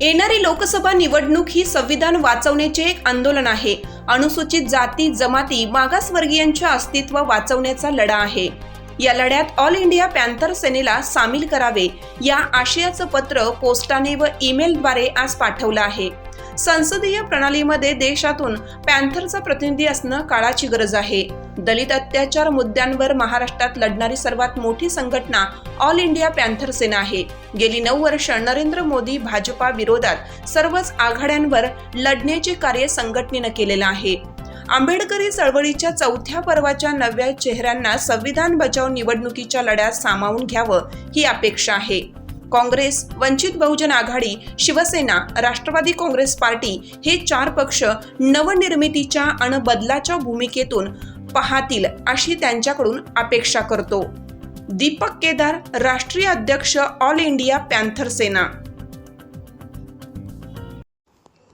येणारी लोकसभा निवडणूक ही संविधान वाचवण्याचे एक आंदोलन आहे. अनुसूचित जाती जमाती मागासवर्गीयांच्या अस्तित्व वाचवण्याचा लढा आहे. या लढ्यात ऑल इंडिया पॅन्थर सेनेला सामील करावे या आशयाचं पत्र पोस्टाने व ईमेलद्वारे आज पाठवलं आहे. संसदीय प्रणालीमध्ये देशातून पॅन्थरचा प्रतिनिधी असणं काळाची गरज आहे. दलित अत्याचार मुद्द्यांवर महाराष्ट्रात लढणारी सर्वात मोठी संघटना ऑल इंडिया पॅन्थर सेना आहे. गेली नऊ वर्ष नरेंद्र मोदी भाजपा विरोधात सर्वच आघाड्यांवर लढण्याचे कार्य संघटनेनं केलेलं आहे. आंबेडकरी चळवळीच्या चौथ्या पर्वाच्या नव्या चेहऱ्यांना संविधान बचाव निवडणुकीच्या लढ्यात सामावून घ्यावं ही अपेक्षा आहे. काँग्रेस वंचित बहुजन आघाडी शिवसेना राष्ट्रवादी काँग्रेस पार्टी हे चार पक्ष नवनिर्मितीच्या आणि बदलाच्या भूमिकेतून पाहतील अशी त्यांच्याकडून अपेक्षा करतो. दीपक केदार राष्ट्रीय अध्यक्ष ऑल इंडिया पॅन्थर सेना